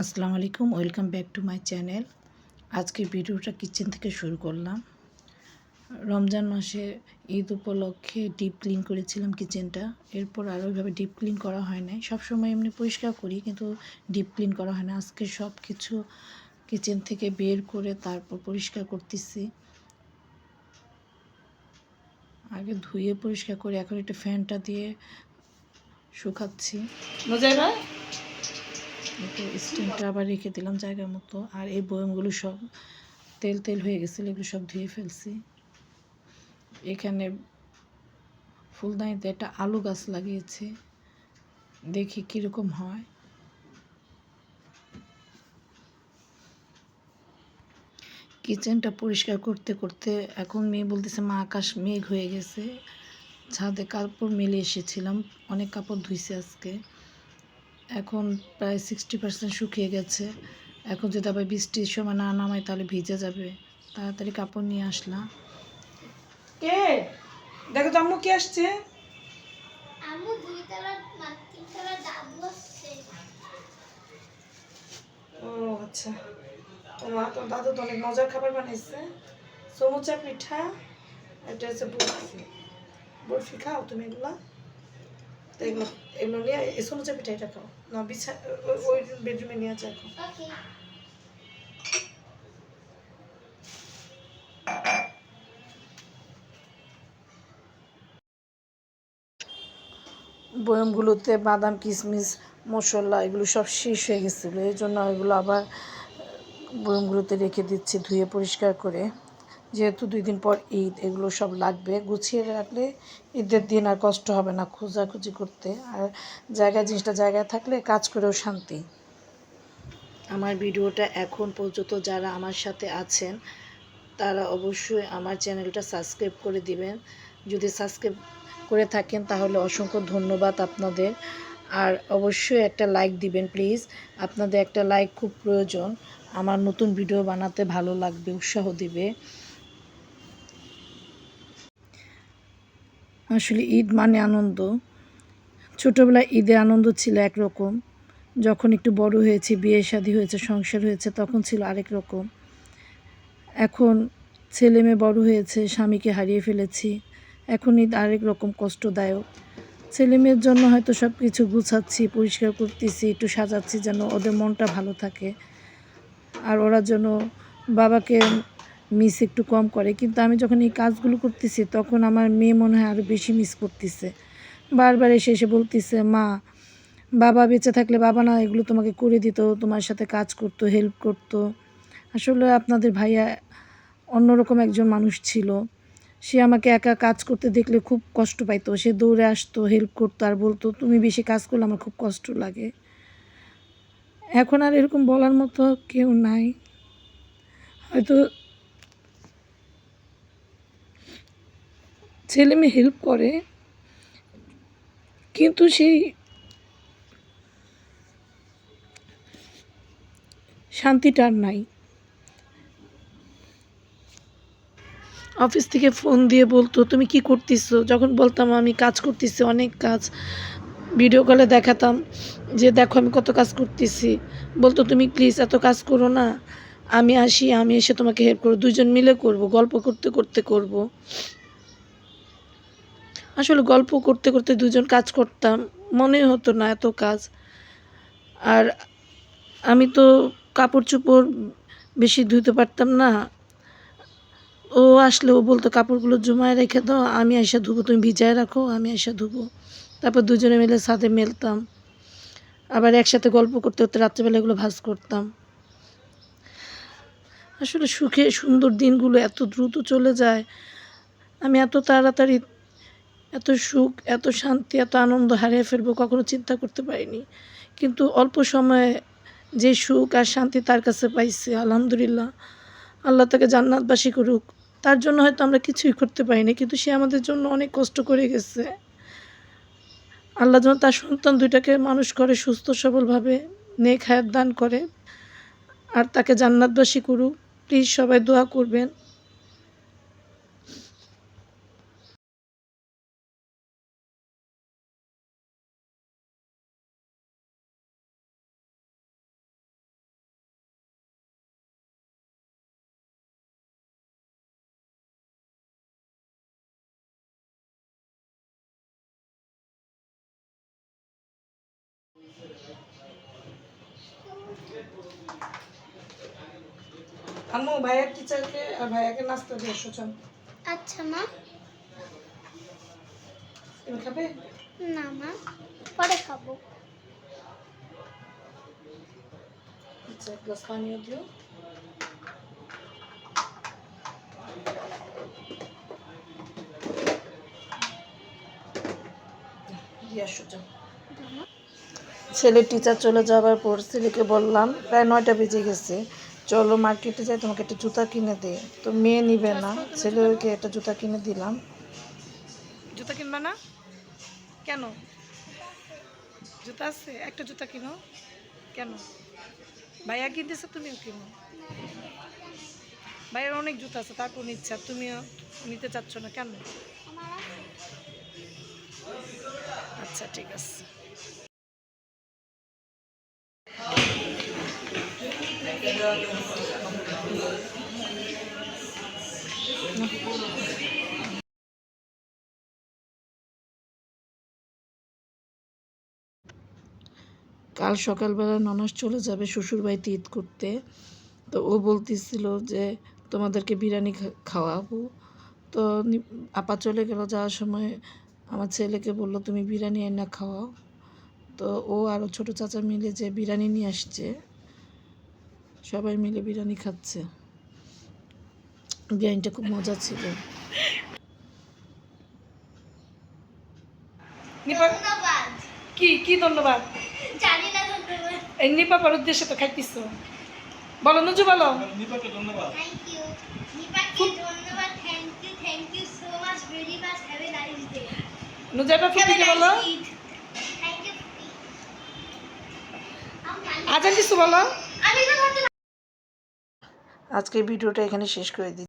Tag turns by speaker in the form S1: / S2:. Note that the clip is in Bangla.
S1: আসসালামু আলাইকুম, welcome back to my channel. আজকে ভিডিওটা কিচেন থেকে শুরু করলাম। রমজান মাসে ঈদ উপলক্ষে ডিপ ক্লিন করেছিলাম কিচেনটা। এরপর আর ওইভাবে ডিপ ক্লিন করা হয় নাই। সবসময় এমনি পরিষ্কার করি, কিন্তু ডিপ ক্লিন করা হয় না। আজকে সব কিছু কিচেন থেকে বের করে তারপর পরিষ্কার করতেছি। আগে ধুয়ে পরিষ্কার করে এখন একটা ফ্যানটা দিয়ে শুকাচ্ছি। স্টিমটা আবার রেখে দিলাম জায়গার মতো। আর এই বয়মগুলো সব তেল তেল হয়ে গেছিল এগুলো সব ধুয়ে ফেলছি। এখানে ফুলদানিতে একটা আলু গাছ লাগিয়েছি দেখি কীরকম হয়। কিচেনটা পরিষ্কার করতে করতে এখন মেয়ে বলতেছে মা আকাশ মেঘ হয়ে গেছে। ছাদে কাপড় মেলে এসেছিলাম। অনেক কাপড় ধুইছে আজকে। এখন প্রায় সিক্সটি পার্সেন্ট শুকিয়ে গেছে। এখন যদি আবার বৃষ্টির সময় না নামায় তাহলে ভিজে যাবে। তাড়াতাড়ি কাপড় নিয়ে আসলাম
S2: কে? দেখো তো আম্মু কে আসছে?
S3: আমু দুই তলার তিন তলার ডাব বসছে
S2: ও আচ্ছা। ও মা তো দাদু তো অনেক মজার খাবার বানাইছে। সমুচা পিঠা এটা হচ্ছে বরফি। বরফি খাও তুমি এগুলা? এগুলো এগুলো নিয়ে এই সমুচা পিঠা এটা খাও। না, বিছা ওই- বেডরুমে নিয়ে খাও।
S3: ওকে
S1: বয়মগুলোতে বাদাম কিশমিশ মশলা, এগুলো সব শেষ হয়ে গেছিল। এই জন্য এগুলো আবার বয়মগুলোতে রেখে দিচ্ছি ধুয়ে পরিষ্কার করে। যেহেতু দুই দিন পর ঈদ, এগুলো সব লাগবে। গুছিয়ে রাখলে ঈদের দিন আর কষ্ট হবে না খোঁজাখুঁজি করতে। আর জায়গায়, জিনিসটা জায়গায় থাকলে কাজ করেও শান্তি। আমার ভিডিওটা এখন পর্যন্ত যারা আমার সাথে আছেন, তারা অবশ্যই আমার চ্যানেলটা সাবস্ক্রাইব করে দিবেন। যদি সাবস্ক্রাইব করে থাকেন, তাহলে অসংখ্য ধন্যবাদ আপনাদের। আর অবশ্যই একটা লাইক দিবেন, প্লিজ। আপনাদের একটা লাইক খুব প্রয়োজন। আমার নতুন ভিডিও বানাতে ভালো লাগবে, উৎসাহ দিবে। আসলে ঈদ মানে আনন্দ। ছোটোবেলায় ঈদে আনন্দ ছিল একরকম। যখন একটু বড় হয়েছে, বিয়ে শাদী হয়েছে, সংসার হয়েছে, তখন ছিল আরেক রকম। এখন ছেলে মেয়ে বড় হয়েছে, স্বামীকে হারিয়ে ফেলেছি। এখন ঈদ আরেক রকম কষ্টদায়ক। ছেলে মেয়ের জন্য হয়তো সব কিছু গুছাচ্ছি, পরিষ্কার করতেছি, একটু সাজাচ্ছি যেন ওদের মনটা ভালো থাকে। আর ওরা যেন বাবাকে মিস একটু কম করে। কিন্তু আমি যখন এই কাজগুলো করতেছি, তখন আমার মেয়ে মনে হয় আরও বেশি মিস করতেছে। বারবার এসে এসে বলতেছে, মা, বাবা বেঁচে থাকলে বাবা না, এগুলো তোমাকে করে দিত, তোমার সাথে কাজ করতো হেল্প করতো। আসলে আপনাদের ভাইয়া অন্যরকম একজন মানুষ ছিল। সে আমাকে একা কাজ করতে দেখলে খুব কষ্ট পাইতো। সে দৌড়ে আসতো হেল্প করতো, আর বলতো, তুমি বেশি কাজ করলে আমার খুব কষ্ট লাগে। এখন আর এরকম বলার মতো কেউ নাই। হয়তো ছেলে মেয়ে হেল্প করে, কিন্তু সেই শান্তিটা আর নাই। অফিস থেকে ফোন দিয়ে বলতো, তুমি কি করতেছো? যখন বলতাম, আমি কাজ করতেছি, অনেক কাজ। ভিডিও কলে দেখাতাম যে, দেখো আমি কত কাজ করতেছি। বলতো, তুমি প্লিজ এত কাজ করো না। আমি আসি, আমি এসে তোমাকে হেল্প করব। দুজন মিলে করব, গল্প করতে করতে করব। আসলে গল্প করতে করতে দুজন কাজ করতাম। মনে হতো না এত কাজ। আর আমি তো কাপড় চোপড় বেশি ধুতে পারতাম না। ও আসলে ও বলতো, কাপড়গুলো জমায় রেখে দাও, আমি এসে ধুবো, তুমি ভিজায় রাখো, আমি এসে ধুবো। তারপর দুজনে মিলে ছাদে মেলতাম। আবার একসাথে গল্প করতে করতে রাত্রেবেলা এগুলো ভাজ করতাম। আসলে সুখে সুন্দর দিনগুলো এত দ্রুত চলে যায়। আমি এত তাড়াতাড়ি এত সুখ, এত শান্তি, এত আনন্দ হারিয়ে ফেলব কখনো চিন্তা করতে পারিনি। কিন্তু অল্প সময়ে যে সুখ আর শান্তি তার কাছে পাইছি, আলহামদুলিল্লাহ। আল্লাহ তাকে জান্নাতবাসী করুক। তার জন্য হয়তো আমরা কিছুই করতে পারিনি, কিন্তু সে আমাদের জন্য অনেক কষ্ট করে গেছে। আল্লাহ যেন তার সন্তান দুইটাকে মানুষ করে, সুস্থ, সবলভাবে নেক হায়াত দান করে। আর তাকে জান্নাতবাসী করুক। প্লিজ সবাই দোয়া করবেন। আম্মু ভাইয়ার টিচারকে আর ভাইয়াকে নাস্তা দিয়ে এসো চল।
S3: আচ্ছা মা।
S1: তুমি খাবে?
S3: না মা। পরে খাব।
S1: আচ্ছা এক গ্লাস পানিও দিও। দিয়ে আসো যাও ছেলে টিচার চলে যাওয়ার পর ছেলেকে বললাম প্রায় নয়টা বেজে গেছে। চলো মার্কেটে যাই তোমাকে একটা জুতা কিনে দে তো মেয়ে নিবে না ছেলেকে একটা জুতা কিনে দিলাম। জুতা কিনবা না? কেন? জুতা আছে একটা জুতা কিনো। কেন? ভাইয়া কিনতেছে তুমিও কিনো। ভাইয়ের অনেক জুতা আছে তারপর নিচ্ছে আর তুমিও নিতে চাচ্ছ না কেন? আচ্ছা ঠিক আছে। কাল সকালবেলা ননাস চলে যাবে শ্বশুরবাড়িতে ঈদ করতে। তো ও বলতেছিল যে, তোমাদেরকে বিরিয়ানি খাওয়াবো। তো আপা চলে গেল যাওয়ার সময়। আমার ছেলেকে বলল, তুমি বিরিয়ানি এনে খাওয়াও। তো ও আর ওর ছোটো চাচা মিলে যে বিরিয়ানি নিয়ে আসছে, সবাই মিলে বিরিয়ানি খাচ্ছে। বিরিয়ানিটা খুব মজা ছিল। কি কি
S3: না ধন্যবাদ?
S1: এই নিপাপার উদ্দেশ্যে তো খাইতিস বলো নজু বলো।
S3: থ্যাংক ইউ নিপাকে ধন্যবাদ। Thank you thank you so much very much have a nice day
S1: নুজাটা ফুপিকে বলো। আজান দিছু বলো।
S3: আমি
S1: আজকে ভিডিওটা এখানে শেষ করে দিই